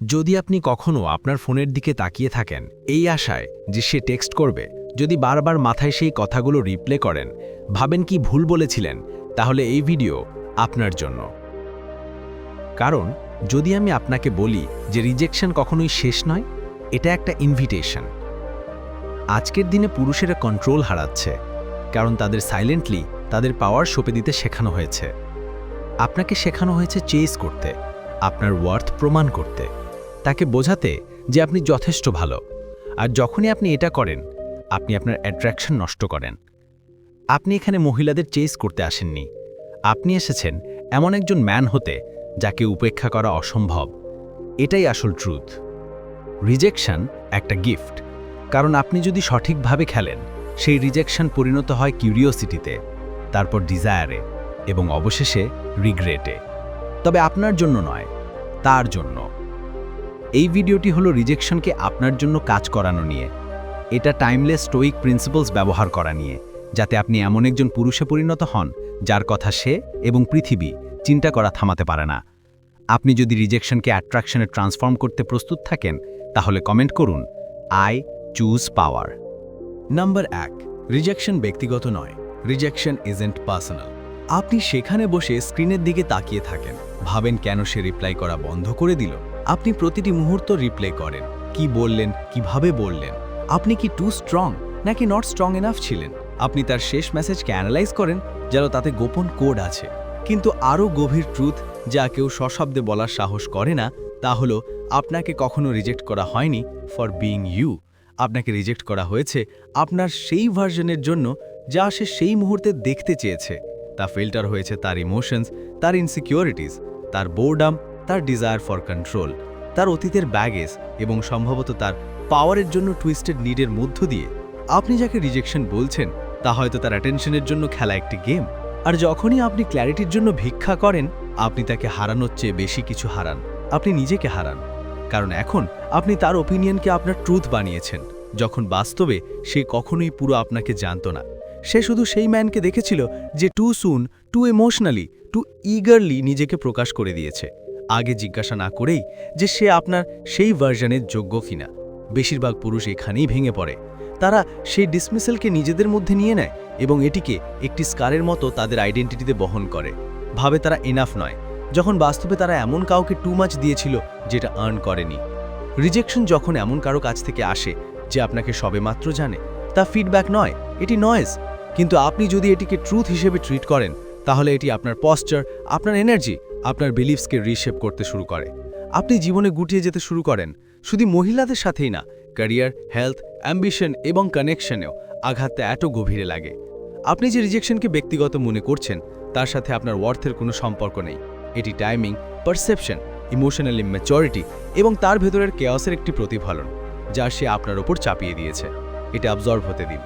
যদি আপনি কখনও আপনার ফোনের দিকে তাকিয়ে থাকেন এই আশায় যে সে টেক্সট করবে, যদি বারবার মাথায় সেই কথাগুলো রিপ্লে করেন, ভাবেন কি ভুল বলেছিলেন, তাহলে এই ভিডিও আপনার জন্য। কারণ, যদি আমি আপনাকে বলি যে রিজেকশন কখনোই শেষ নয়, এটা একটা ইনভিটেশন আজকের দিনে পুরুষেরা কন্ট্রোল হারাচ্ছে, কারণ তাদের সাইলেন্টলি তাদের পাওয়ার সঁপে দিতে শেখানো হয়েছে। আপনাকে শেখানো হয়েছে চেস করতে, আপনার ওয়ার্থ প্রমাণ করতে। তাকে বোঝাতে যে আপনি যথেষ্ট ভালো। আর যখনই আপনি এটা করেন, আপনি আপনার অ্যাট্রাকশন নষ্ট করেন। আপনি এখানে মহিলাদের চেস করতে আসেননি। আপনি এসেছেন এমন একজন ম্যান হতে যাকে উপেক্ষা করা অসম্ভব। এটাই আসল ট্রুথ রিজেকশন একটা গিফট কারণ আপনি যদি সঠিকভাবে খেলেন, সেই রিজেকশন পরিণত হয় কিউরিওসিটিতে তারপর ডিজায়ারে এবং অবশেষে রিগ্রেটে তবে আপনার জন্য নয়, তার জন্য। এই ভিডিওটি হলো রিজেকশনকে আপনার জন্য কাজ করানো নিয়ে। এটা টাইমলেস স্টোইক প্রিন্সিপালস ব্যবহার করা নিয়ে, যাতে আপনি এমন একজন পুরুষে পরিণত হন, যার কথা সে এবং পৃথিবী চিন্তা করা থামাতে পারে না। আপনি যদি রিজেকশনকে অ্যাট্রাকশনে ট্রান্সফর্ম করতে প্রস্তুত থাকেন, তাহলে কমেন্ট করুন, আই চুজ পাওয়ার নাম্বার এক, রিজেকশন ব্যক্তিগত নয়, রিজেকশন ইজেন্ট পার্সোনাল। আপনি সেখানে বসে স্ক্রিনের দিকে তাকিয়ে থাকেন, ভাবেন কেন সে রিপ্লাই করা বন্ধ করে দিল? আপনি প্রতিটি মুহূর্ত রিপ্লে করেন। কি বললেন, কীভাবে বললেন? আপনি কি টু স্ট্রং নাকি নট স্ট্রং এনাফ ছিলেন? আপনি তার শেষ মেসেজকে অ্যানালাইজ করেন, যেন তাতে গোপন কোড আছে। কিন্তু আরও গভীর ট্রুথ যা কেউ সশব্দে বলার সাহস করে না, তা হলো, আপনাকে কখনো রিজেক্ট করা হয়নি ফর বিইং ইউ আপনাকে রিজেক্ট করা হয়েছে আপনার সেই ভার্জনের জন্য, যা সে সেই মুহূর্তে দেখতে চেয়েছে। তা ফিল্টার হয়েছে তার ইমোশনস তার ইনসিকিউরিটিস তার বোর্ডাম তার ডিজায়ার ফর কন্ট্রোল তার অতীতের ব্যাগেজ এবং সম্ভবত তার পাওয়ারের জন্য টুইস্টেড নিডের মধ্য দিয়ে আপনি যাকে রিজেকশন বলছেন, তা হয়তো তার অ্যাটেনশনের জন্য খেলা একটি গেম আর যখনই আপনি ক্ল্যারিটির জন্য ভিক্ষা করেন, আপনি তাকে হারানোর চেয়ে বেশি কিছু হারান। আপনি নিজেকে হারান। কারণ এখন আপনি তার ওপিনিয়নকে আপনার ট্রুথ বানিয়েছেন, যখন বাস্তবে সে কখনোই পুরো আপনাকে জানত না। সে শুধু সেই ম্যানকে দেখেছিল যে too soon too emotionally too eagerly নিজেকে প্রকাশ করে দিয়েছে। আগে জিজ্ঞাসা না করেই যে সে আপনার সেই ভার্জনের যোগ্য কিনা। বেশিরভাগ পুরুষ এখানেই ভেঙে পড়ে। তারা সেই ডিসমিসেলকে নিজেদের মধ্যে নিয়ে নেয় এবং এটিকে একটি স্কারের মতো তাদের আইডেন্টিটিতে বহন করে। ভাবে তারা এনাফ নয়। যখন বাস্তবে তারা এমন কাউকে টু মাচ দিয়েছিল যেটা আর্ন করেনি। রিজেকশন যখন এমন কারও কাছ থেকে আসে যে আপনাকে সবেমাত্র জানে, তা ফিডব্যাক নয়, এটি নয়েজ কিন্তু আপনি যদি এটিকে ট্রুথ হিসেবে ট্রিট করেন, তাহলে এটি আপনার পশ্চার আপনার এনার্জি আপনার বিলিভসকে রিশেপ করতে শুরু করে। আপনি জীবনে গুটিয়ে যেতে শুরু করেন। শুধু মহিলাদের সাথেই না ক্যারিয়ার হেলথ অ্যাম্বিশন এবং কানেকশনেও আঘাতটা এত গভীরে লাগে। আপনি যে রিজেকশনকে ব্যক্তিগত মনে করছেন, তার সাথে আপনার ওয়ার্থের কোনো সম্পর্ক নেই। এটি টাইমিং পারসেপশন ইমোশনাল ম্যাচরিটি এবং তার ভেতরের কেয়াসের একটি প্রতিফলন, যা সে আপনার ওপর চাপিয়ে দিয়েছে। এটা অবজর্ভ হতে দিন।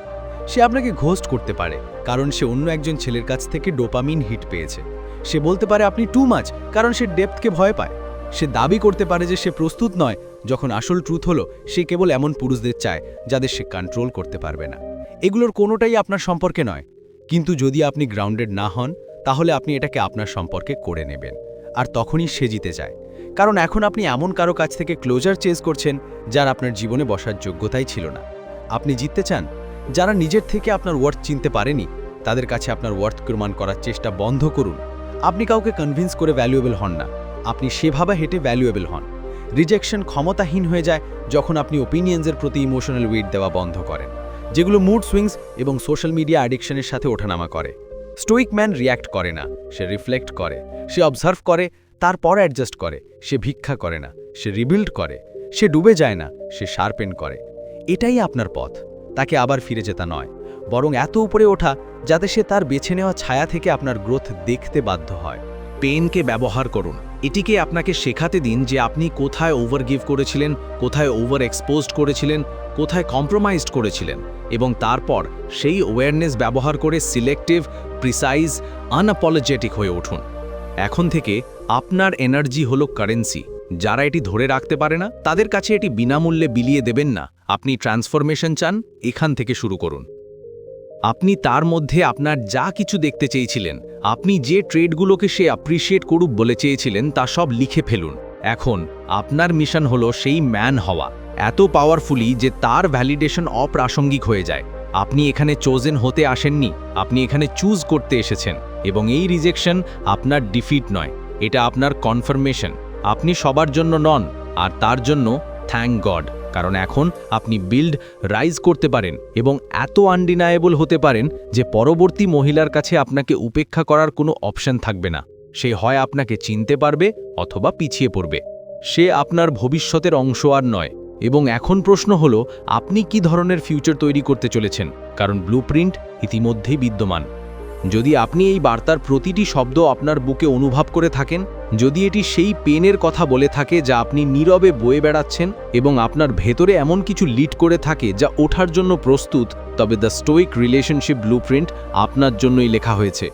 সে আপনাকে ঘোস্ট করতে পারে, কারণ সে অন্য একজন ছেলের কাছ থেকে ডোপামিন হিট পেয়েছে। সে বলতে পারে আপনি টু মাচ কারণ সে ডেপথকে ভয় পায়। সে দাবি করতে পারে যে সে প্রস্তুত নয়, যখন আসল ট্রুথ হলো, সে কেবল এমন পুরুষদের চায়, যাদের সে কন্ট্রোল করতে পারবে না। এগুলোর কোনোটাই আপনার সম্পর্কে নয়। কিন্তু যদি আপনি গ্রাউন্ডেড না হন, তাহলে আপনি এটাকে আপনার সম্পর্কে করে নেবেন, আর তখনই সে জিতে যায়। কারণ এখন আপনি এমন কারও কাছ থেকে ক্লোজার চেজ করছেন, যার আপনার জীবনে বসার যোগ্যতাই ছিল না। আপনি জিততে চান, যারা নিজের থেকে আপনার ওয়ার্থ চিনতে পারেনি, তাদের কাছে আপনার ওয়ার্থ প্রমাণ করার চেষ্টা বন্ধ করুন আপনি কাউকে কনভিন্স করে ভ্যালুয়েবল হন না। আপনি সেভাবে হেঁটে ভ্যালুয়েবল হন। রিজেকশন ক্ষমতাহীন হয়ে যায় যখন আপনি ওপিনিয়ন্সের প্রতি ইমোশনাল ওয়েট দেওয়া বন্ধ করেন, যেগুলো মুড সুইংস এবং সোশ্যাল মিডিয়া অ্যাডিকশনের সাথে ওঠানামা করে। স্টোইক ম্যান রিয়্যাক্ট করে না, সে রিফ্লেক্ট করে, সে অবজার্ভ করে, তারপর অ্যাডজাস্ট করে, সে ভিক্ষা করে না, সে রিবিল্ড করে, সে ডুবে যায় না, সে শার্পেন করে। এটাই আপনার পথ। তাকে আবার ফিরে যেতা নয়। বরং এত উপরে ওঠা যাতে সে তার বেছে নেওয়া ছায়া থেকে আপনার গ্রোথ দেখতে বাধ্য হয়। পেনকে ব্যবহার করুন। এটিকে আপনাকে শেখাতে দিন যে আপনি কোথায় ওভারগিভ করেছিলেন, কোথায় ওভার এক্সপোজড করেছিলেন, কোথায় কম্প্রোমাইজড করেছিলেন এবং তারপর সেই অ্যাওয়ারনেস ব্যবহার করে সিলেক্টিভ, প্রিসাইজ আনঅপলজেটিক হয়ে উঠুন। এখন থেকে আপনার এনার্জি হলো কারেন্সি। যারা এটি ধরে রাখতে পারে না, তাদের কাছে এটি বিনামূল্যে বিলিয়ে দেবেন না। আপনি ট্রান্সফরমেশন চান, এখান থেকে শুরু করুন। আপনি তার মধ্যে আপনার যা কিছু দেখতে চেয়েছিলেন, আপনি যে ট্রেডগুলোকে সে অ্যাপ্রিসিয়েট করুক বলে চেয়েছিলেন, তা সব লিখে ফেলুন। এখন, আপনার মিশন হলো সেই ম্যান হওয়া। এত পাওয়ারফুলি যে তার ভ্যালিডেশন অপ্রাসঙ্গিক হয়ে যায়। আপনি এখানে চোজেন হতে আসেননি, আপনি এখানে চুজ করতে এসেছেন, এবং এই রিজেকশন আপনার ডিফিট নয়, এটা আপনার কনফার্মেশন আপনি সবার জন্য নন, আর তার জন্য থ্যাংক গড কারণ এখন আপনি বিল্ড রাইজ করতে পারেন এবং এত আনডিনায়েবল হতে পারেন যে পরবর্তী মহিলার কাছে আপনাকে উপেক্ষা করার কোনো অপশন থাকবে না। সে হয় আপনাকে চিনতে পারবে অথবা পিছিয়ে পড়বে। সে আপনার ভবিষ্যতের অংশ আর নয়। এবং এখন প্রশ্ন হলো, আপনি কি ধরনের ফিউচার তৈরি করতে চলেছেন? কারণ ব্লুপ্রিন্ট ইতিমধ্যেই বিদ্যমান। যদি আপনি এই বার্তার প্রতিটি শব্দ আপনার বুকে অনুভব করে থাকেন যদি এটি সেই পেনের কথা বলে থাকে যা আপনি নীরবে বয়ে বেড়াচ্ছেন এবং আপনার ভেতরে এমন কিছু লিড করে থাকে যা ওঠার জন্য প্রস্তুত, তবে দ্য স্টোইক রিলেশনশিপ ব্লুপ্রিন্ট আপনার জন্যই লেখা হয়েছে।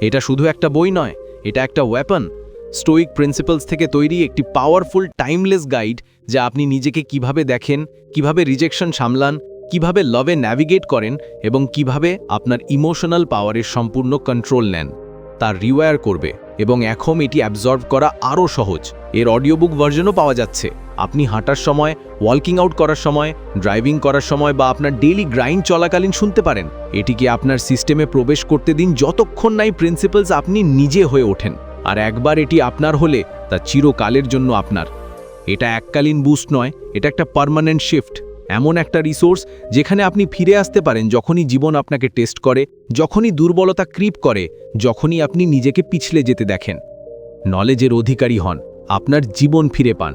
এটা শুধু একটা বই নয়, এটা একটা ওয়েপন। স্টোইক প্রিন্সিপালস থেকে তৈরি একটি পাওয়ারফুল, টাইমলেস গাইড যা আপনি নিজেকে কীভাবে দেখেন, কীভাবে রিজেকশন সামলান, কীভাবে লভে ন্যাভিগেট করেন এবং কীভাবে আপনার ইমোশনাল পাওয়ারের সম্পূর্ণ কন্ট্রোল নেন তার রিওয়ার করবে। এবং এখন এটি অ্যাবজর্ভ করা আরও সহজ। এর অডিও বুক ভার্জনও পাওয়া যাচ্ছে। আপনি হাঁটার সময় ওয়ার্কিং আউট করার সময় ড্রাইভিং করার সময় বা আপনার ডেইলি গ্রাইন্ড চলাকালীন শুনতে পারেন। এটিকে আপনার সিস্টেমে প্রবেশ করতে দিন যতক্ষণ নাই প্রিন্সিপালস আপনি নিজে হয়ে ওঠেন। আর একবার এটি আপনার হলে, তা চিরকালের জন্য আপনার। এটা এককালীন বুস্ট নয়, এটা একটা পার্মানেন্ট শিফট এমন একটা রিসোর্স যেখানে আপনি ফিরে আসতে পারেন যখনই জীবন আপনাকে টেস্ট করে, যখনই দুর্বলতা ক্রিপ করে, যখনই আপনি নিজেকে পিছলে যেতে দেখেন। নলেজের অধিকারী হন, আপনার জীবন ফিরে পান।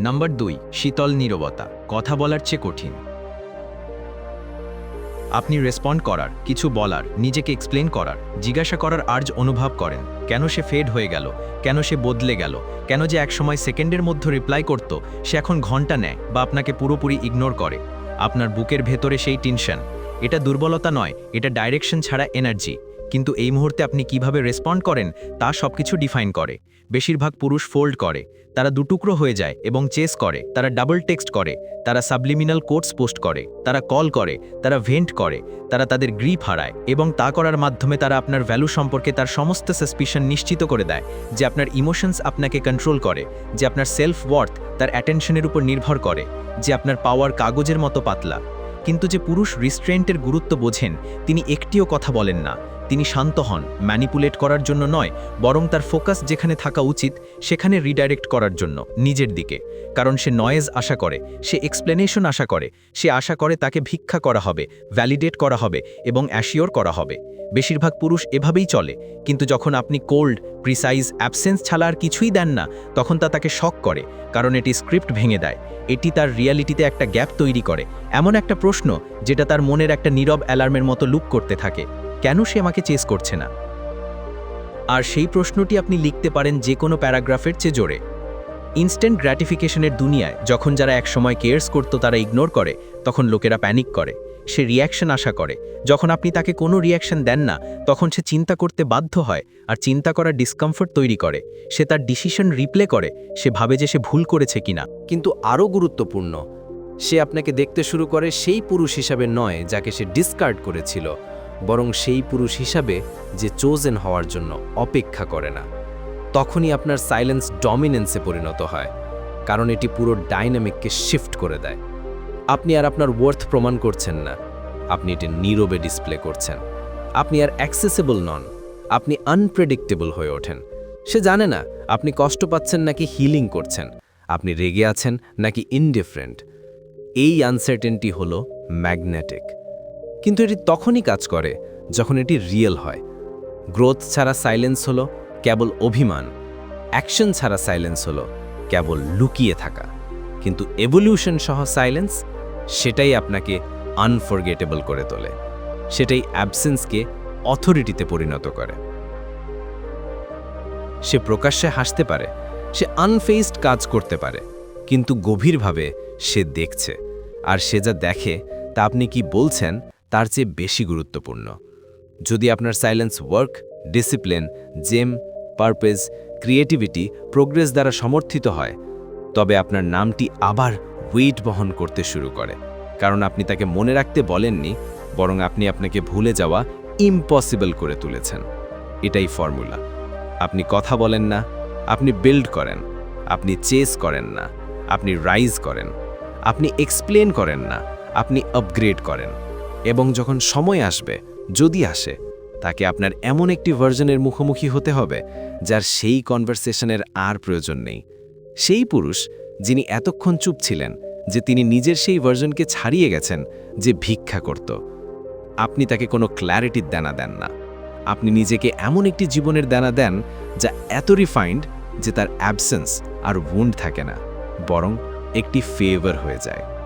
নাম্বার দুই, শীতল নীরবতা, কথা বলার চেয়ে কঠিন। আপনি রেসপন্ড করার, কিছু বলার, নিজেকে এক্সপ্লেন করার, জিজ্ঞাসা করার আর্জ অনুভব করেন। কেন সে ফেড হয়ে গেল? কেন সে বদলে গেল? কেন যে একসময় সেকেন্ডের মধ্যে রিপ্লাই করত, সে এখন ঘণ্টা নেয় বা আপনাকে পুরোপুরি ইগনোর করে। আপনার বুকের ভেতরে সেই টেনশন এটা দুর্বলতা নয়, এটা ডাইরেকশন ছাড়া এনার্জি কিন্তু এই মুহূর্তে আপনি কীভাবে রেসপন্ড করেন, তা সবকিছু ডিফাইন করে। বেশিরভাগ পুরুষ ফোল্ড করে। তারা দুটুকরো হয়ে যায় এবং চেস করে, তারা ডাবল টেক্সট করে, তারা সাবলিমিনাল কোটস পোস্ট করে, তারা কল করে, তারা ভেন্ট করে, তারা তাদের গ্রিপ হারায় এবং তা করার মাধ্যমে তারা আপনার ভ্যালু সম্পর্কে তার সমস্ত সাসপিশন নিশ্চিত করে দেয়, যে আপনার ইমোশনস আপনাকে কন্ট্রোল করে, যে আপনার সেলফ ওয়ার্থ তার অ্যাটেনশনের উপর নির্ভর করে, যে আপনার পাওয়ার কাগজের মতো পাতলা। কিন্তু যে পুরুষ রিস্ট্রেন্টের গুরুত্ব বোঝেন, তিনি একটিও কথা বলেন না। তিনি শান্ত হন ম্যানিপুলেট করার জন্য নয়, বরং তার ফোকাস যেখানে থাকা উচিত, সেখানে রিডাইরেক্ট করার জন্য, নিজের দিকে। কারণ সে নয়েজ আশা করে, সে এক্সপ্লেনেশন আশা করে, সে আশা করে তাকে ভিক্ষা করা হবে ভ্যালিডেট করা হবে, এবং অ্যাসিওর করা হবে। বেশিরভাগ পুরুষ এভাবেই চলে, কিন্তু যখন আপনি কোল্ড প্রিসাইজ অ্যাবসেন্স ছাড়া আর কিছুই দেন না, তখন তা তাকে শক করে, কারণ এটি স্ক্রিপ্ট ভেঙে দেয়। এটি তার রিয়ালিটিতে একটা গ্যাপ তৈরি করে। এমন একটা প্রশ্ন, যেটা তার মনের একটা নীরব অ্যালার্মের মতো লুক করতে থাকে। কেন সে আমাকে চেস করছে না? আর সেই প্রশ্নটি আপনি লিখতে পারেন যে কোনো প্যারাগ্রাফের চেয়ে জোরে ইনস্ট্যান্ট গ্র্যাটিফিকেশনের দুনিয়ায় যখন যারা একসময় কেয়ার্স করতো তারা ইগনোর করে, তখন লোকেরা প্যানিক করে, সে রিয়াকশন আশা করে। যখন আপনি তাকে কোনো রিয়াকশন দেন না, তখন সে চিন্তা করতে বাধ্য হয় আর চিন্তা করা ডিসকমফোর্ট তৈরি করে। সে তার ডিসিশন রিপ্লে করে, সে ভাবে যে সে ভুল করেছে কিনা। কিন্তু আরও গুরুত্বপূর্ণ, সে আপনাকে দেখতে শুরু করে সেই পুরুষ হিসাবে নয়, যাকে সে ডিসকার্ড করেছিল। বরং সেই পুরুষ হিসাবে যে চোজেন হওয়ার জন্য অপেক্ষা করে না। তখনই আপনার সাইলেন্স ডমিনেন্সে পরিণত হয়, কারণ এটি পুরো ডাইনামিককে শিফট করে দেয়। আপনি আর আপনার ওয়ার্থ প্রমাণ করছেন না, আপনি এটি নীরবে ডিসপ্লে করছেন। আপনি আর অ্যাক্সেসেবল নন, আপনি আনপ্রেডিক্টেবল হয়ে ওঠেন। সে জানে না, আপনি কষ্ট পাচ্ছেন নাকি হিলিং করছেন, আপনি রেগে আছেন নাকি ইনডিফারেন্ট এই আনসার্টেনটি হলো ম্যাগনেটিক কিন্তু এটি তখনই কাজ করে যখন এটি রিয়েল হয়। গ্রোথ ছাড়া সাইলেন্স হলো কেবল অভিমান। অ্যাকশন ছাড়া সাইলেন্স হলো কেবল লুকিয়ে থাকা। কিন্তু এভলিউশন সহ সাইলেন্স সেটাই আপনাকে আনফরগেটেবল করে তোলে। সেটাই অ্যাবসেন্সকে অথরিটিতে পরিণত করে। সে প্রকাশ্যে হাসতে পারে, সে আনফেসড কাজ করতে পারে, কিন্তু গভীরভাবে সে দেখছে। আর সে যা দেখে তা আপনি কি বলছেন তার চেয়ে বেশি গুরুত্বপূর্ণ। যদি আপনার silence work discipline gym purpose creativity progress দ্বারা সমর্থিত হয়, তবে আপনার নামটি আবার ওয়েট বহন করতে শুরু করে। কারণ আপনি তাকে মনে রাখতে বলেননি, বরং আপনি আপনাকে ভুলে যাওয়া ইম্পসিবল করে তুলেছেন। এটাই ফর্মুলা আপনি কথা বলেন না, আপনি বিল্ড করেন, আপনি চেস করেন না, আপনি রাইজ করেন, আপনি এক্সপ্লেন করেন না, আপনি আপগ্রেড করেন। এবং যখন সময় আসবে, যদি আসে, তাকে আপনার এমন একটি ভার্জনের মুখোমুখি হতে হবে, যার সেই কনভারসেশনের আর প্রয়োজন নেই। সেই পুরুষ যিনি এতক্ষণ চুপ ছিলেন যে তিনি নিজের সেই ভার্জনকে ছাড়িয়ে গেছেন যে ভিক্ষা করত। আপনি তাকে কোনো ক্ল্যারিটির দানা দেন না। আপনি নিজেকে এমন একটি জীবনের দানা দেন যা এত রিফাইন্ড যে তার অ্যাবসেন্স আর উন্ড থাকে না, বরং একটি ফেভার হয়ে যায়।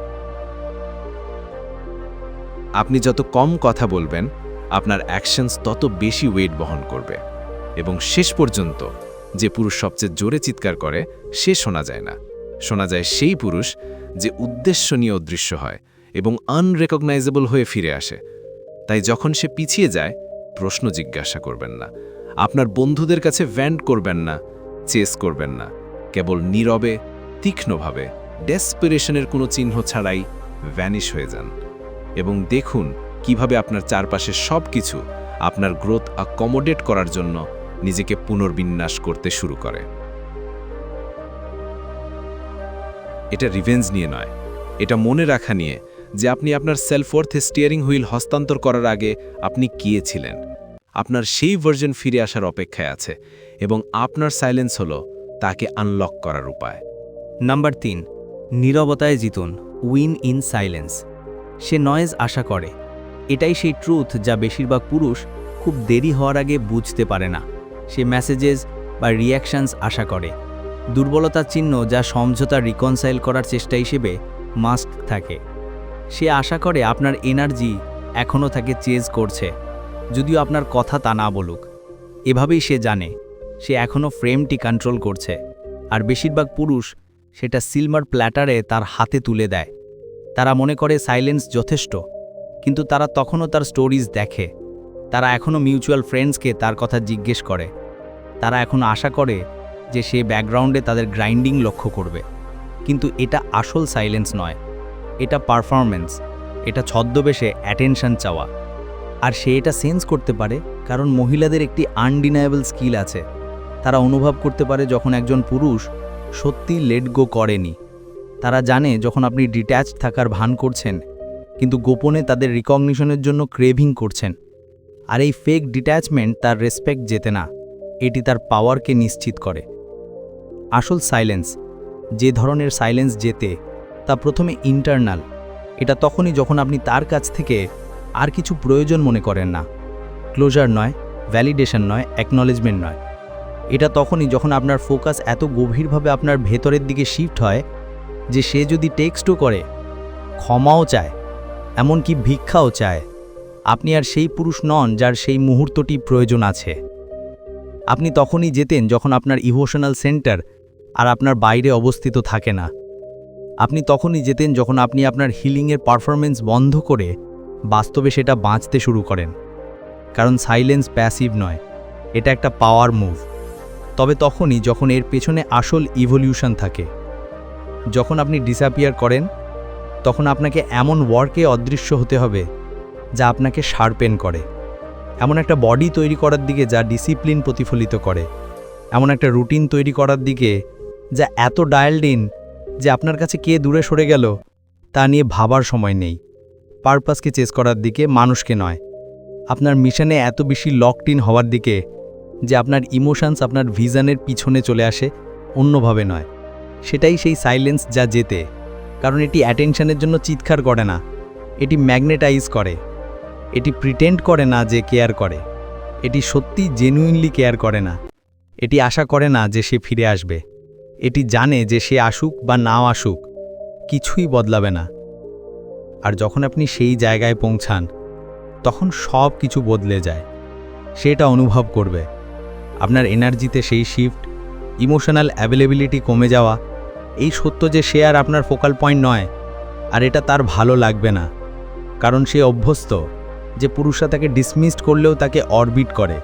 আপনি যত কম কথা বলবেন, আপনার অ্যাকশনস তত বেশি ওয়েট বহন করবে। এবং শেষ পর্যন্ত যে পুরুষ সবচেয়ে জোরে চিৎকার করে, সে শোনা যায় না। শোনা যায় সেই পুরুষ যে উদ্দেশ্য নিয়ে অদৃশ্য হয় এবং আনরেকগনাইজেবল হয়ে ফিরে আসে। তাই যখন সে পিছিয়ে যায়, প্রশ্ন জিজ্ঞাসা করবেন না। আপনার বন্ধুদের কাছে ভ্যান্ড করবেন না চেস করবেন না। কেবল নীরবে, তীক্ষ্ণভাবে ডেসপিরেশনের কোনো চিহ্ন ছাড়াই ভ্যানিশ হয়ে যান। এবং দেখুন কীভাবে আপনার চারপাশের সব কিছু আপনার গ্রোথ অ্যাকমোডেট করার জন্য নিজেকে পুনর্বিন্যাস করতে শুরু করে। এটা রিভেঞ্জ নিয়ে নয়। এটা মনে রাখা নিয়ে যে আপনি আপনার সেলফওয়ার্থে স্টিয়ারিং হুইল হস্তান্তর করার আগে আপনি কে ছিলেন। আপনার সেই ভার্জন ফিরে আসার অপেক্ষায় আছে এবং আপনার সাইলেন্স হলো তাকে আনলক করার উপায়। নাম্বার তিন, নীরবতায় জিতুন উইন ইন সাইলেন্স সে নয়েজ আশা করে। এটাই সেই ট্রুথ যা বেশিরভাগ পুরুষ খুব দেরি হওয়ার আগে বুঝতে পারে না। সে মেসেজেস বা রিয়াকশানস আশা করে। দুর্বলতার চিহ্ন যা সমঝোতা রিকনসাইল করার চেষ্টা হিসেবে মাস্ক থাকে। সে আশা করে আপনার এনার্জি এখনও তাকে চেজ করছে, যদিও আপনার কথা তা না বলুক। এভাবেই সে জানে, সে এখনও ফ্রেমটি কন্ট্রোল করছে। আর বেশিরভাগ পুরুষ সেটা সিলমার প্ল্যাটারে তার হাতে তুলে দেয়। তারা মনে করে সাইলেন্স যথেষ্ট, কিন্তু তারা তখনও তার স্টোরিজ দেখে। তারা এখনও মিউচুয়াল ফ্রেন্ডসকে তার কথা জিজ্ঞেস করে। তারা এখন আশা করে যে সে ব্যাকগ্রাউন্ডে তাদের গ্রাইন্ডিং লক্ষ্য করবে। কিন্তু এটা আসল সাইলেন্স নয়। এটা পারফরম্যান্স। এটা ছদ্মবেশে অ্যাটেনশন চাওয়া। আর সে এটা সেন্স করতে পারে কারণ মহিলাদের একটি আনডিনায়েবল স্কিল আছে। তারা অনুভব করতে পারে যখন একজন পুরুষ সত্যি লেট গো করেনি। তারা জানে যখন আপনি ডিট্যাচ থাকার ভান করছেন, কিন্তু গোপনে তাদের রিকগনিশনের জন্য ক্রেভিং করছেন। আর এই ফেক ডিট্যাচমেন্ট তার রেসপেক্ট যেতে না, এটি তার পাওয়ারকে নিশ্চিত করে। আসল সাইলেন্স যে ধরনের সাইলেন্স যেতে তা প্রথমে ইন্টারনাল এটা তখনই যখন আপনি তার কাছ থেকে আর কিছু প্রয়োজন মনে করেন না। ক্লোজার নয় ভ্যালিডেশন নয় অ্যাকনলেজমেন্ট নয়। এটা তখনই যখন আপনার ফোকাস এত গভীরভাবে আপনার ভেতরের দিকে শিফট হয় যে সে যদি টেক্সটও করে, ক্ষমাও চায়, এমনকি ভিক্ষাও চায়, আপনি আর সেই পুরুষ নন যার সেই মুহূর্তটি প্রয়োজন আছে। আপনি তখনই যেতেন যখন আপনার ইমোশনাল সেন্টার আর আপনার বাইরে অবস্থিত থাকে না। আপনি তখনই যেতেন যখন আপনি আপনার হিলিংয়ের পারফরমেন্স বন্ধ করে বাস্তবে সেটা বাঁচতে শুরু করেন। কারণ সাইলেন্স প্যাসিভ নয়, এটা একটা পাওয়ার মুভ তবে তখনই যখন এর পেছনে আসল ইভলিউশন থাকে। যখন আপনি ডিসঅ্যাপিয়ার করেন, তখন আপনাকে এমন ওয়ার্কে অদৃশ্য হতে হবে, যা আপনাকে শার্পেন করে। এমন একটা বডি তৈরি করার দিকে যা ডিসিপ্লিন প্রতিফলিত করে। এমন একটা রুটিন তৈরি করার দিকে যা এত ডায়ালড ইন যে আপনার কাছে কে দূরে সরে গেল, তা নিয়ে ভাবার সময় নেই। পারপাসকে চেস করার দিকে মানুষকে নয়। আপনার মিশনে এত বেশি লকড ইন হওয়ার দিকে যে আপনার ইমোশনস আপনার ভিশনের পিছনে চলে আসে, অন্যভাবে নয়। সেটাই সেই সাইলেন্স যা যেতে কারণ এটি অ্যাটেনশনের জন্য চিৎকার করে না। এটি ম্যাগনেটাইজ করে। এটি প্রিটেন্ড করে না যে কেয়ার করে। এটি সত্যি জেনুইনলি কেয়ার করে না। এটি আশা করে না যে সে ফিরে আসবে। এটি জানে যে সে আসুক বা নাও আসুক, কিছুই বদলাবে না। আর যখন আপনি সেই জায়গায় পৌঁছান, তখন সব কিছু বদলে যায়। সেটা অনুভব করবে। আপনার এনার্জিতে সেই শিফট ইমোশনাল অ্যাভেলেবিলিটি কমে যাওয়া এই সত্য যে সে আর আপনার ফোকাল পয়েন্ট নয়, আর এটা তার ভালো লাগবে না। কারণ সে অভ্যস্ত, যে পুরুষরা তাকে ডিসমিসড করলেও তাকে অরবিট করে।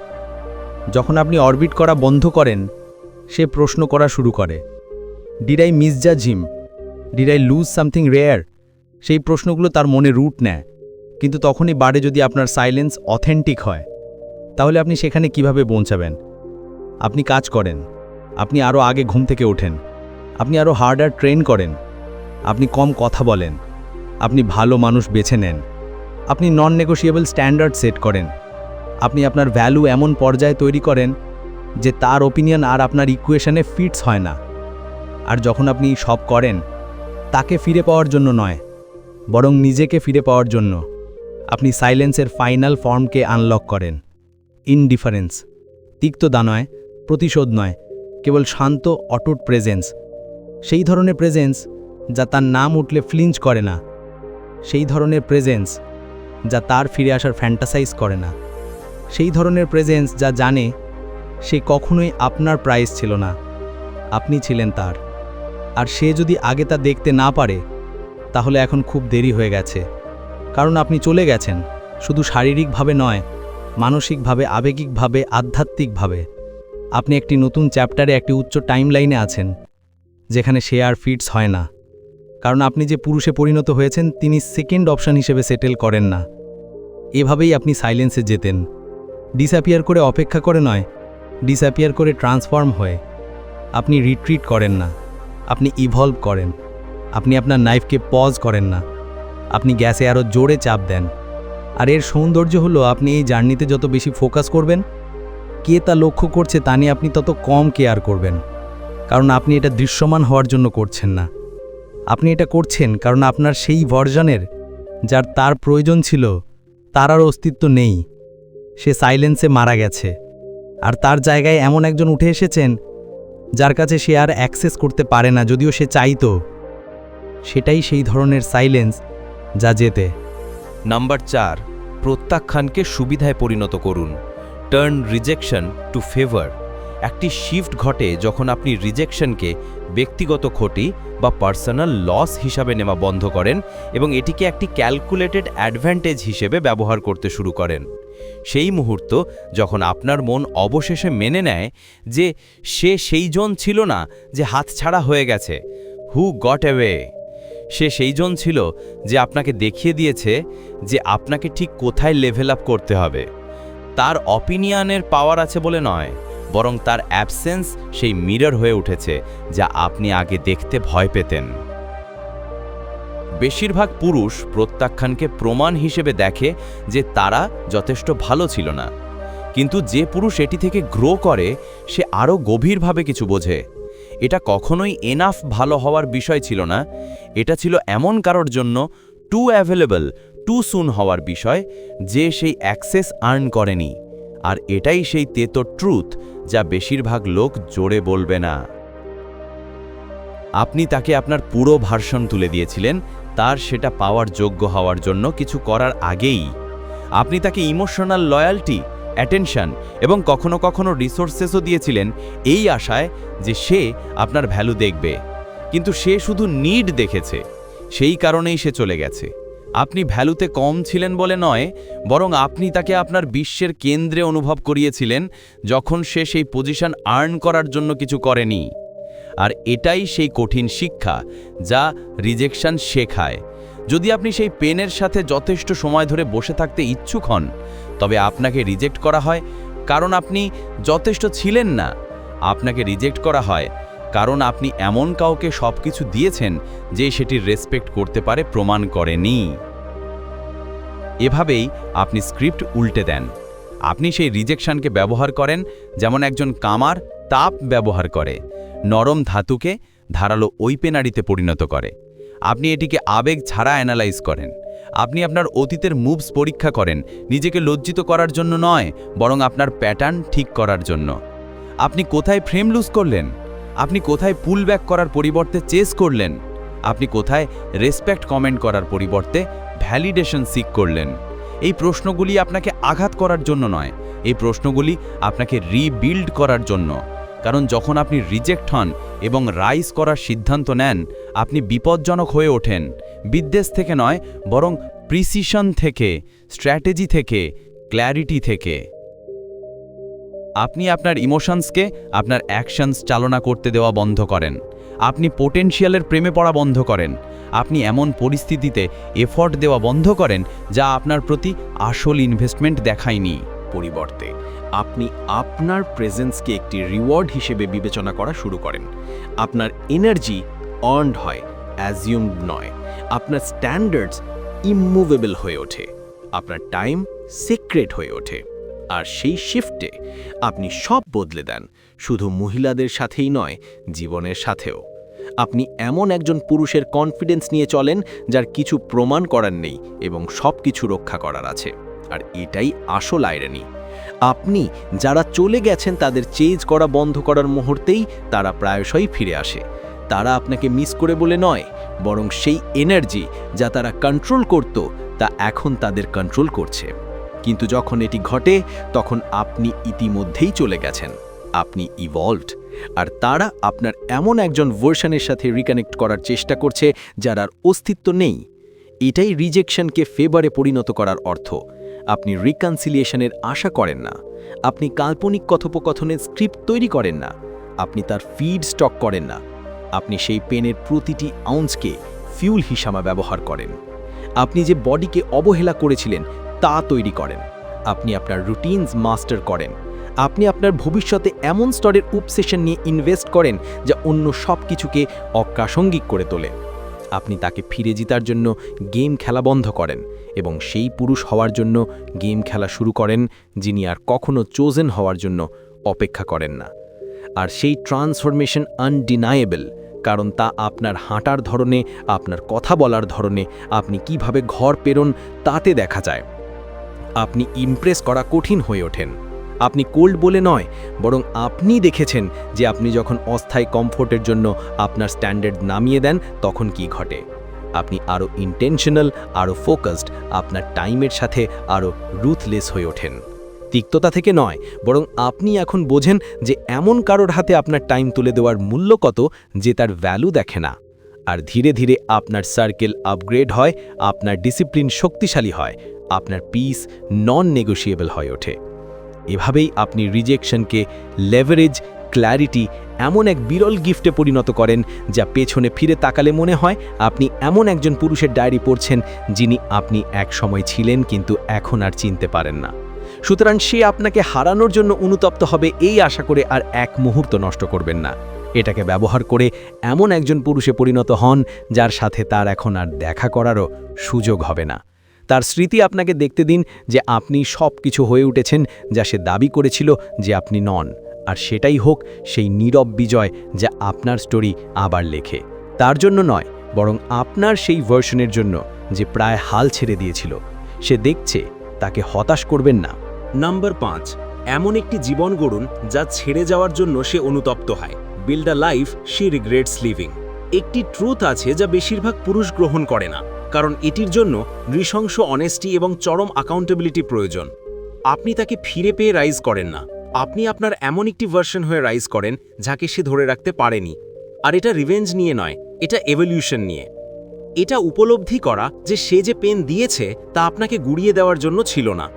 যখন আপনি অরবিট করা বন্ধ করেন, সে প্রশ্ন করা শুরু করে misjudge him did I lose something rare সেই প্রশ্নগুলো তার মনে রুট নেয়। কিন্তু তখনই বাড়ে যদি আপনার সাইলেন্স অথেন্টিক হয়, তাহলে আপনি সেখানে কীভাবে পৌঁছাবেন? আপনি কাজ করেন, আপনি আরও আগে ঘুম থেকে ওঠেন। আপনি আরও হার্ডার ট্রেন করেন। আপনি কম কথা বলেন। আপনি ভালো মানুষ বেছে নেন। আপনি নন নেগোশিয়েবল স্ট্যান্ডার্ড সেট করেন। আপনি আপনার ভ্যালু এমন পর্যায়ে তৈরি করেন যে তার ওপিনিয়ন আর আপনার ইকুয়েশনে ফিটস হয় না। আর যখন আপনি সব করেন, তাকে ফিরে পাওয়ার জন্য নয়, বরং নিজেকে ফিরে পাওয়ার জন্য আপনি সাইলেন্সের ফাইনাল ফর্মকে আনলক করেন। ইনডিফারেন্স তিক্ততা নয়, প্রতিশোধ নয়, কেবল শান্ত, অটুট প্রেজেন্স সেই ধরনের প্রেজেন্স যা তার নাম উঠলে ফ্লিঞ্চ করে না। সেই ধরনের প্রেজেন্স যা তার ফিরে আসার ফ্যান্টাসাইজ করে না। সেই ধরনের প্রেজেন্স যা জানে সে কখনোই আপনার প্রাইস ছিল না। আপনি ছিলেন তার। আর সে যদি আগে তা দেখতে না পারে, তাহলে এখন খুব দেরি হয়ে গেছে। কারণ আপনি চলে গেছেন, শুধু শারীরিকভাবে নয়, মানসিকভাবে, আবেগিকভাবে, আধ্যাত্মিকভাবে। আপনি একটি নতুন চ্যাপ্টারে একটি উচ্চ টাইমলাইনে আছেন। যেখানে সে আর ফিটস হয় না। কারণ আপনি যে পুরুষে পরিণত হয়েছেন, তিনি সেকেন্ড অপশন হিসেবে সেটেল করেন না। এভাবেই আপনি সাইলেন্সে যেতেন। ডিসঅ্যাপিয়ার করে অপেক্ষা করে নয় ডিসঅ্যাপিয়ার করে ট্রান্সফর্ম হয়ে। আপনি রিট্রিট করেন না, আপনি ইভলভ করেন। আপনি আপনার নাইফকে পজ করেন না, আপনি গ্যাসে আরও জোরে চাপ দেন। আর এর সৌন্দর্য হলো, আপনি এই জার্নিতে যত বেশি ফোকাস করবেন, কে তা লক্ষ্য করছে তা নিয়ে আপনি তত কম কেয়ার করবেন। কারণ আপনি এটা দৃশ্যমান হওয়ার জন্য করছেন না। আপনি এটা করছেন কারণ আপনার সেই ভার্জনের যার তার প্রয়োজন ছিল, তার আর অস্তিত্ব নেই। সে সাইলেন্সে মারা গেছে। আর তার জায়গায় এমন একজন উঠে এসেছেন, যার কাছে সে আর অ্যাক্সেস করতে পারে না, যদিও সে চাইতো। সেটাই সেই ধরনের সাইলেন্স যা যেতে। নাম্বার চার, প্রত্যাখ্যানকে সুবিধায় পরিণত করুন। Turn rejection to favour. একটি শিফট ঘটে যখন আপনি রিজেকশনকে ব্যক্তিগত ক্ষতি বা পার্সোনাল লস হিসাবে নেওয়া বন্ধ করেন এবং এটিকে একটি ক্যালকুলেটেড অ্যাডভান্টেজ হিসেবে ব্যবহার করতে শুরু করেন। সেই মুহূর্ত যখন আপনার মন অবশেষে মেনে নেয় যে সে সেই জন ছিল না, যে হাতছাড়া হয়ে গেছে হু গট অ্যাওয়ে সে সেই জন ছিল যে আপনাকে দেখিয়ে দিয়েছে যে আপনাকে ঠিক কোথায় লেভেল আপ করতে হবে। তার অপিনিয়নের পাওয়ার আছে বলে নয়। বরং তার অ্যাবসেন্স সেই মিরর হয়ে উঠেছে, যা আপনি আগে দেখতে ভয় পেতেন। বেশিরভাগ পুরুষ প্রত্যাখ্যানকে প্রমাণ হিসেবে দেখে যে তারা যথেষ্ট ভালো ছিল না। কিন্তু যে পুরুষ এটি থেকে গ্রো করে, সে আরও গভীরভাবে কিছু বোঝে। এটা কখনোই এনাফ ভালো হওয়ার বিষয় ছিল না। এটা ছিল এমন কারোর জন্য টু অ্যাভেলেবল টু সুন হওয়ার বিষয়, যে সেই অ্যাক্সেস আর্ন করেনি। আর এটাই সেই তেতো ট্রুথ যা বেশিরভাগ লোক জোরে বলবে না। আপনি তাকে আপনার পুরো ভার্সন তুলে দিয়েছিলেন, তার সেটা পাওয়ার যোগ্য হওয়ার জন্য কিছু করার আগেই। আপনি তাকে ইমোশনাল লয়্যালটি অ্যাটেনশন এবং কখনো কখনো রিসোর্সেসও দিয়েছিলেন এই আশায় যে সে আপনার ভ্যালু দেখবে। কিন্তু সে শুধু নিড দেখেছে, সেই কারণেই সে চলে গেছে। আপনি ভ্যালুতে কম ছিলেন বলে নয়, বরং আপনি তাকে আপনার বিশ্বের কেন্দ্রে অনুভব করিয়েছিলেন যখন সে সেই পজিশন আর্ন করার জন্য কিছু করেনি। আর এটাই সেই কঠিন শিক্ষা যা রিজেকশন শেখায়। যদি আপনি সেই পেনের সাথে যথেষ্ট সময় ধরে বসে থাকতে ইচ্ছুক হন, তবে আপনাকে রিজেক্ট করা হয়, কারণ আপনি যথেষ্ট ছিলেন না। আপনাকে রিজেক্ট করা হয় কারণ আপনি এমন কাউকে সব কিছু দিয়েছেন যে সেটির রেসপেক্ট করতে পারে, প্রমাণ করেনি। এভাবেই আপনি স্ক্রিপ্ট উল্টে দেন। আপনি সেই রিজেকশনকে ব্যবহার করেন, যেমন একজন কামার তাপ ব্যবহার করে, নরম ধাতুকে ধারালো ঐপেনারিতে পরিণত করে। আপনি এটিকে আবেগ ছাড়া অ্যানালাইজ করেন। আপনি আপনার অতীতের মুভস পরীক্ষা করেন, নিজেকে লজ্জিত করার জন্য নয়, বরং আপনার প্যাটার্ন ঠিক করার জন্য। আপনি কোথায় ফ্রেম লুজ করলেন? আপনি কোথায় পুল ব্যাক করার পরিবর্তে চেস করলেন? আপনি কোথায় রেসপেক্ট কমেন্ট করার পরিবর্তে ভ্যালিডেশন সিক করলেন? এই প্রশ্নগুলি আপনাকে আঘাত করার জন্য নয়। এই প্রশ্নগুলি আপনাকে রিবিল্ড করার জন্য। কারণ যখন আপনি রিজেক্ট হন এবং রাইজ করার সিদ্ধান্ত নেন, আপনি বিপজ্জনক হয়ে ওঠেন। বিদ্বেষ থেকে নয়, বরং প্রিসিশন থেকে স্ট্র্যাটেজি থেকে ক্ল্যারিটি থেকে। আপনি আপনার ইমোশনসকে আপনার অ্যাকশনস চালনা করতে দেওয়া বন্ধ করেন। আপনি পোটেনশিয়ালের প্রেমে পড়া বন্ধ করেন। আপনি এমন পরিস্থিতিতে এফর্ট দেওয়া বন্ধ করেন, যা আপনার প্রতি আসল ইনভেস্টমেন্ট দেখায়নি। পরিবর্তে, আপনি আপনার প্রেজেন্সকে একটি রিওয়ার্ড হিসেবে বিবেচনা করা শুরু করেন। আপনার এনার্জি অর্নড হয় অ্যাজিউমড নয়। আপনার স্ট্যান্ডার্ডস ইমুভেবল হয়ে ওঠে। আপনার টাইম সিক্রেট হয়ে ওঠে। আর সেই শিফটে আপনি সব বদলে দেন। শুধু মহিলাদের সাথেই নয়, জীবনের সাথেও। আপনি এমন একজন পুরুষের কনফিডেন্স নিয়ে চলেন, যার কিছু প্রমাণ করার নেই এবং সব কিছু রক্ষা করার আছে। আর এটাই আসল আয়রানি আপনি যারা চলে গেছেন, তাদের চেঞ্জ করা বন্ধ করার মুহূর্তেই তারা প্রায়শই ফিরে আসে। তারা আপনাকে মিস করে বলে নয়, বরং সেই এনার্জি যা তারা কন্ট্রোল করত, তা এখন তাদের কন্ট্রোল করছে। কিন্তু যখন এটি ঘটে, তখন আপনি ইতিমধ্যেই চলে গেছেন। আপনি ইভলভড আর তারা আপনার এমন একজন ভার্সনের সাথে রিকানেক্ট করার চেষ্টা করছে, যার আর অস্তিত্ব নেই। এটাই রিজেকশনকে ফেভারে পরিণত করার অর্থ। আপনি রিকনসিলিয়েশনের আশা করেন না। আপনি কাল্পনিক কথোপকথনের স্ক্রিপ্ট তৈরি করেন না। আপনি তার ফিড স্টক করেন না। আপনি সেই পেনের প্রতিটি আউন্সকে ফিউল হিসামা ব্যবহার করেন। আপনি যে বডিকে অবহেলা করেছিলেন তা তৈরি করেন। আপনি আপনার রুটিনস মাস্টার করেন। আপনি আপনার ভবিষ্যতে এমন স্তরের উপসেশন নিয়ে ইনভেস্ট করেন যা অন্য সব কিছুকে অপ্রাসঙ্গিক করে তোলে। আপনি তাকে ফিরে জিতার জন্য গেম খেলা বন্ধ করেন এবং সেই পুরুষ হওয়ার জন্য গেম খেলা শুরু করেন যিনি আর কখনো চোজেন হওয়ার জন্য অপেক্ষা করেন না। আর সেই ট্রান্সফরমেশন আনডিনায়েবল কারণ তা আপনার হাঁটার ধরনে, আপনার কথা বলার ধরনে, আপনি কীভাবে ঘর পেরোন তাতে দেখা যায়। আপনি ইমপ্রেস করা কঠিন হয়ে ওঠেন। আপনি কোল্ড বলে নয়, বরং আপনি দেখেছেন যে আপনি যখন অস্থায়ী কমফোর্টের জন্য আপনার স্ট্যান্ডার্ড নামিয়ে দেন, তখন কি ঘটে? আপনি আরও ইন্টেনশনাল আরও ফোকাসড আপনার টাইমের সাথে আরও রুথলেস হয়ে ওঠেন। তিক্ততা থেকে নয়, বরং আপনি এখন বোঝেন যে এমন কারোর হাতে আপনার টাইম তুলে দেওয়ার মূল্য কত যে তার ভ্যালু দেখে না। আর ধীরে ধীরে আপনার সার্কেল আপগ্রেড হয়, আপনার ডিসিপ্লিন শক্তিশালী হয়। আপনার পিস নন নেগোশিয়েবল হয়ে ওঠে। এভাবেই আপনি রিজেকশনকে লেভারেজ ক্ল্যারিটি এমন এক বিরল গিফটে পরিণত করেন যা পেছনে ফিরে তাকালে মনে হয় আপনি এমন একজন পুরুষের ডায়েরি পড়ছেন যিনি আপনি এক সময় ছিলেন কিন্তু এখন আর চিনতে পারেন না। সুতরাং সে আপনাকে হারানোর জন্য অনুতপ্ত হবে এই আশা করে আর এক মুহূর্ত নষ্ট করবেন না। এটাকে ব্যবহার করে এমন একজন পুরুষে পরিণত হন যার সাথে তার এখন আর দেখা করারও সুযোগ হবে না। তার স্মৃতি আপনাকে দেখতে দিন যে আপনি সব কিছু হয়ে উঠেছেন, যা সে দাবি করেছিল যে আপনি নন। আর সেটাই হোক সেই নীরব বিজয় যা আপনার স্টোরি আবার লেখে। তার জন্য নয়, বরং আপনার সেই ভার্সনের জন্য যে প্রায় হাল ছেড়ে দিয়েছিল। সে দেখছে, তাকে হতাশ করবেন না। নাম্বার পাঁচ, এমন একটি জীবন গড়ুন যা ছেড়ে যাওয়ার জন্য সে অনুতপ্ত হয়। Build a life she regrets leaving একটি ট্রুথ আছে যা বেশিরভাগ পুরুষ গ্রহণ করে না। কারণ এটির জন্য নৃশংস অনেস্টি এবং চরম অ্যাকাউন্টেবিলিটি প্রয়োজন। আপনি তাকে ফিরে পেয়ে রাইজ করেন না। আপনি আপনার এমন একটি ভার্সন হয়ে রাইজ করেন, যাকে সে ধরে রাখতে পারেনি। আর এটা রিভেঞ্জ নিয়ে নয়, এটা এভলিউশন নিয়ে। এটা উপলব্ধি করা যে সে যে পেন দিয়েছে, তা আপনাকে গুড়িয়ে দেওয়ার জন্য ছিল না।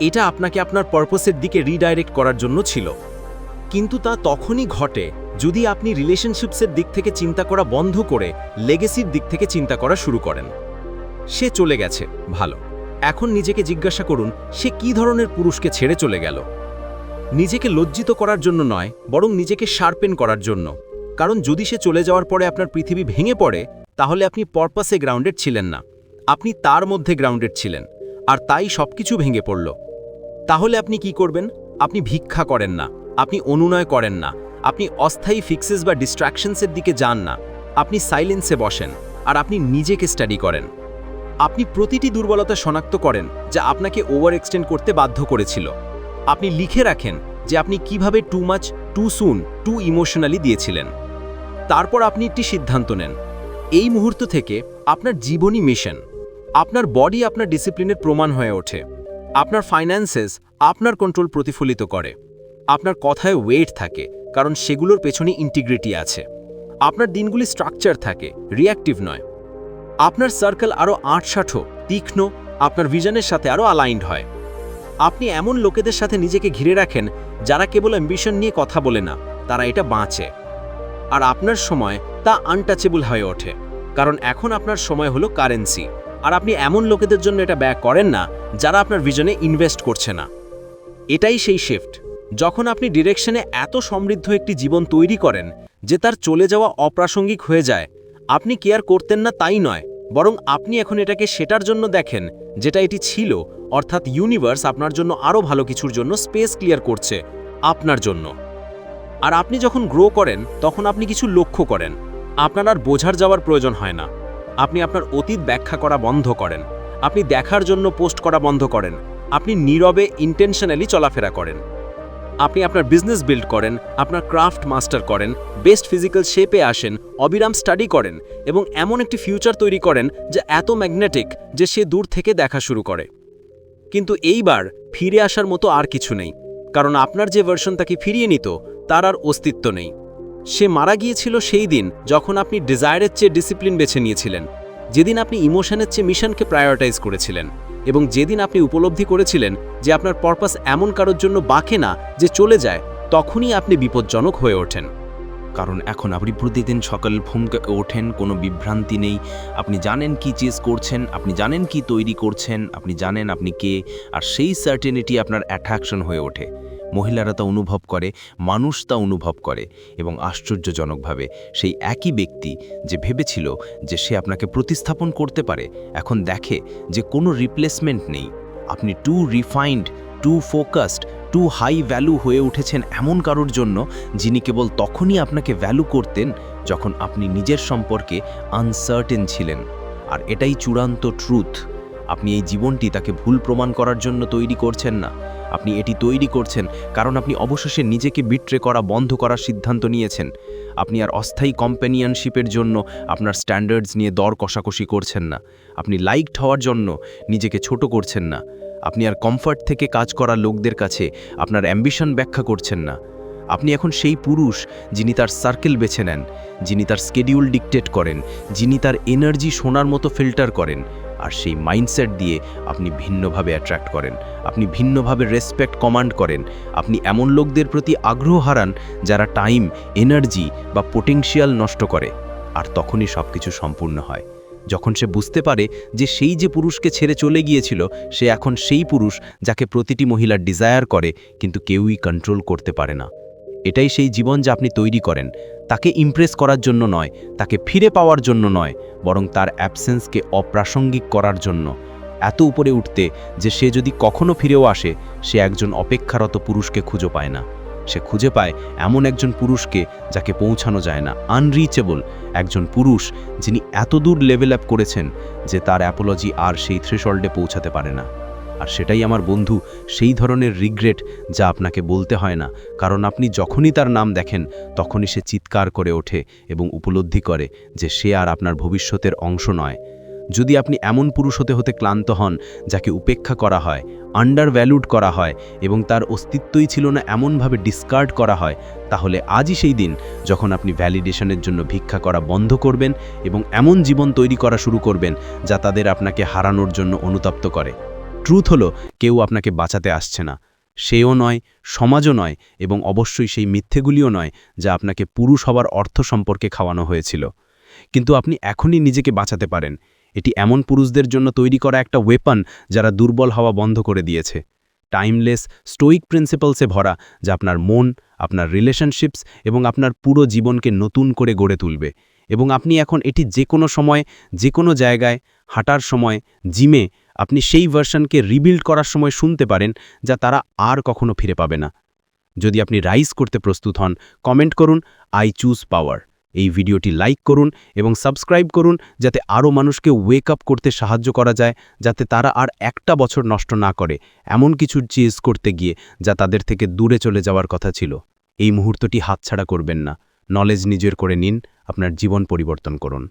এটা আপনাকে আপনার পারপসের দিকে রিডাইরেক্ট করার জন্য ছিল। কিন্তু তা তখনই ঘটে যদি আপনি রিলেশনশিপসের দিক থেকে চিন্তা করা বন্ধ করে লেগেসির দিক থেকে চিন্তা করা শুরু করেন। সে চলে গেছে, ভালো। এখন নিজেকে জিজ্ঞাসা করুন, সে কি ধরনের পুরুষকে ছেড়ে চলে গেল? নিজেকে লজ্জিত করার জন্য নয়, বরং নিজেকে শার্পেন করার জন্য। কারণ যদি সে চলে যাওয়ার পরে আপনার পৃথিবী ভেঙে পড়ে, তাহলে আপনি পরপাসে গ্রাউন্ডেড ছিলেন না। আপনি তার মধ্যে গ্রাউন্ডেড ছিলেন, আর তাই সবকিছু ভেঙে পড়ল। তাহলে আপনি কি করবেন? আপনি ভিক্ষা করেন না, আপনি অনুনয় করেন না, আপনি অস্থায়ী ফিক্সেস বা ডিস্ট্র্যাকশনসের দিকে যান না, আপনি সাইলেন্সে বসেন, আর আপনি নিজেকে স্টাডি করেন। আপনি প্রতিটি দুর্বলতা শনাক্ত করেন, যা আপনাকে ওভার এক্সটেন্ড করতে বাধ্য করেছিল। আপনি লিখে রাখেন যে আপনি কীভাবে too much too soon too emotionally দিয়েছিলেন। তারপর আপনি একটি সিদ্ধান্ত নেন। এই মুহূর্ত থেকে আপনার জীবনই মিশন। আপনার বডি আপনার ডিসিপ্লিনের প্রমাণ হয়ে ওঠে। আপনার ফাইন্যান্সেস আপনার কন্ট্রোল প্রতিফলিত করে। আপনার কথায় ওয়েট থাকে, কারণ সেগুলোর পেছনে ইন্টিগ্রিটি আছে। আপনার দিনগুলি স্ট্রাকচার থাকে রিয়াক্টিভ নয়। আপনার সার্কেল আরও আটষাঠো তীক্ষ্ণ, আপনার ভিশনের সাথে আরও অ্যালাইন্ড হয়। আপনি এমন লোকেদের সাথে নিজেকে ঘিরে রাখেন যারা কেবল অ্যাম্বিশন নিয়ে কথা বলে না, তারা এটা বাঁচে। আর আপনার সময় তা আনটাচেবল হয়ে ওঠে, কারণ এখন আপনার সময় হলো কারেন্সি আর আপনি এমন লোকেদের জন্য এটা ব্যয় করেন না যারা আপনার ভিজনে ইনভেস্ট করছে না। এটাই সেই শিফট যখন আপনি ডিরেকশনে এত সমৃদ্ধ একটি জীবন তৈরি করেন যে তার চলে যাওয়া অপ্রাসঙ্গিক হয়ে যায় আপনি কেয়ার করতেন না তাই নয়, বরং আপনি এখন এটাকে সেটার জন্য দেখেন, যেটা এটি ছিল, অর্থাৎ ইউনিভার্স আপনার জন্য আরও ভালো কিছুর জন্য স্পেস ক্লিয়ার করছে, আপনার জন্য। আর আপনি যখন গ্রো করেন, তখন আপনি কিছু লক্ষ্য করেন, আপনার আর বোঝার যাওয়ার প্রয়োজন হয় না। আপনি আপনার অতীত ব্যাখ্যা করা বন্ধ করেন, আপনি দেখার জন্য পোস্ট করা বন্ধ করেন, আপনি নীরবে ইন্টেনশনালি চলাফেরা করেন। আপনি আপনার বিজনেস বিল্ড করেন, আপনার ক্রাফট মাস্টার করেন বেস্ট ফিজিক্যাল শেপে আসেন, অবিরাম স্টাডি করেন এবং এমন একটি ফিউচার তৈরি করেন যা এত ম্যাগনেটিক যে সে দূর থেকে দেখা শুরু করে। কিন্তু এইবার ফিরে আসার মতো আর কিছু নেই, কারণ আপনার যে ভার্সন তাকে ফিরিয়ে নিত, তার আর অস্তিত্ব নেই। সে মারা গিয়েছিল সেই দিন যখন আপনি ডিজায়ারের চেয়ে ডিসিপ্লিন বেছে নিয়েছিলেন, যেদিন আপনি ইমোশনের চেয়ে মিশনকে প্রায়োরিটাইজ করেছিলেন। এবং যেদিন আপনি উপলব্ধি করেছিলেন যে আপনার পারপাস এমন কারোর জন্য বাঁকে না যে চলে যায়, তখনই আপনি বিপজ্জনক হয়ে ওঠেন। কারণ এখন আপনি প্রতিদিন সকাল ঘুমকে ওঠেন, কোনো বিভ্রান্তি নেই। আপনি জানেন কি চেস করছেন, আপনি জানেন কি তৈরি করছেন, আপনি জানেন আপনি কে, আর সেই সার্টেনিটি আপনার অ্যাট্রাকশন হয়ে ওঠে। মহিলারা তা অনুভব করে, মানুষ তা অনুভব করে এবং আশ্চর্যজনকভাবে সেই একই ব্যক্তি যে ভেবেছিল যে সে আপনাকে প্রতিস্থাপন করতে পারে, এখন দেখে যে কোনো রিপ্লেসমেন্ট নেই। আপনি too refined too focused too high value হয়ে উঠেছেন এমন কারোর জন্য যিনি কেবল তখনই আপনাকে ভ্যালু করতেন যখন আপনি নিজের সম্পর্কে আনসার্টেন ছিলেন। আর এটাই চূড়ান্ত ট্রুথ আপনি এই জীবনটি তাকে ভুল প্রমাণ করার জন্য তৈরি করছেন না। আপনি এটি তৈরি করছেন কারণ আপনি অবশেষে নিজেকে বিট্রে করা, বন্ধ করার সিদ্ধান্ত নিয়েছেন। আপনি আর অস্থায়ী কম্প্যানিয়নশিপের জন্য আপনার স্ট্যান্ডার্ডস নিয়ে দর কষাকষি করছেন না। আপনি লাইকড হওয়ার জন্য নিজেকে ছোট করছেন না। আপনি আর কমফর্ট থেকে কাজ করা লোকদের কাছে আপনার অ্যাম্বিশন ব্যাখ্যা করছেন না। আপনি এখন সেই পুরুষ যিনি তার সার্কেল বেছে নেন, যিনি তার স্কেডিউল ডিকটেট করেন, যিনি তার এনার্জি সোনার মতো ফিল্টার করেন। আর সেই মাইন্ডসেট দিয়ে আপনি ভিন্নভাবে অ্যাট্রাক্ট করেন। আপনি ভিন্নভাবে রেসপেক্ট কমান্ড করেন। আপনি এমন লোকদের প্রতি আগ্রহ হারান যারা টাইম এনার্জি বা পোটেনশিয়াল নষ্ট করে। আর তখনই সব কিছু সম্পূর্ণ হয়। যখন সে বুঝতে পারে যে সেই যে পুরুষকে ছেড়ে চলে গিয়েছিল, সে এখন সেই পুরুষ যাকে প্রতিটি মহিলা ডিজায়ার করে, কিন্তু কেউই কন্ট্রোল করতে পারে না। এটাই সেই জীবন যা আপনি তৈরি করেন। তাকে ইমপ্রেস করার জন্য নয়, তাকে ফিরে পাওয়ার জন্য নয়, বরং তার অ্যাবসেন্সকে অপ্রাসঙ্গিক করার জন্য। এত উপরে উঠতে যে সে যদি কখনো ফিরেও আসে, সে একজন অপেক্ষারত পুরুষকে খুঁজে পায় না। সে খুঁজে পায় এমন একজন পুরুষকে যাকে পৌঁছানো যায় না। আনরিচেবল একজন পুরুষ যিনি এত দূর লেভেল আপ করেছেন যে তার অ্যাপোলজি আর সেই থ্রেশল্ডে পৌঁছাতে পারে না। আর সেটাই আমার বন্ধু, সেই ধরনের রিগ্রেট যা আপনাকে বলতে হয় না। কারণ আপনি যখনই তার নাম দেখেন, তখনই সে চিৎকার করে ওঠে এবং উপলব্ধি করে যে সে আর আপনার ভবিষ্যতের অংশ নয়। যদি আপনি এমন পুরুষ হতে হতে ক্লান্ত হন, যাকে উপেক্ষা করা হয় আন্ডার ভ্যালুড করা হয় এবং তার অস্তিত্বই ছিল না এমনভাবে ডিসকার্ড করা হয়, তাহলে আজই সেই দিন যখন আপনি ভ্যালিডেশনের জন্য ভিক্ষা করা বন্ধ করবেন এবং এমন জীবন তৈরি করা শুরু করবেন যা তাদের আপনাকে হারানোর জন্য অনুতপ্ত করে। ট্রুথ হলো, কেউ আপনাকে বাঁচাতে আসছে না। সেও নয়, সমাজও নয় এবং অবশ্যই সেই মিথ্যেগুলিও নয় যা আপনাকে পুরুষ হওয়ার অর্থ সম্পর্কে খাওয়ানো হয়েছিল। কিন্তু আপনি এখনই নিজেকে বাঁচাতে পারেন। এটি এমন পুরুষদের জন্য তৈরি করা একটা ওয়েপন যারা দুর্বল হওয়া বন্ধ করে দিয়েছে। টাইমলেস স্টোইক প্রিন্সিপালসে ভরা, যা আপনার মন, আপনার রিলেশনশিপস এবং আপনার পুরো জীবনকে নতুন করে গড়ে তুলবে। এবং আপনি এখন এটি যে কোনো সময় যে কোনো জায়গায়, হাঁটার সময় জিমে আপনি সেই ভার্সনকে রিবিল্ড করার সময় শুনতে পারেন, যা তারা আর কখনো ফিরে পাবে না। যদি আপনি রাইজ করতে প্রস্তুত হন কমেন্ট করুন আই চুজ পাওয়ার এই ভিডিওটি লাইক করুন এবং সাবস্ক্রাইব করুন, যাতে আরও মানুষকে ওয়েক আপ করতে সাহায্য করা যায়, যাতে তারা আর একটা বছর নষ্ট না করে, এমন কিছু চেজ করতে গিয়ে, যা তাদের থেকে দূরে চলে যাওয়ার কথা ছিল। এই মুহূর্তটি হাতছাড়া করবেন না। নলেজ নিজের করে নিন, আপনার জীবন পরিবর্তন করুন।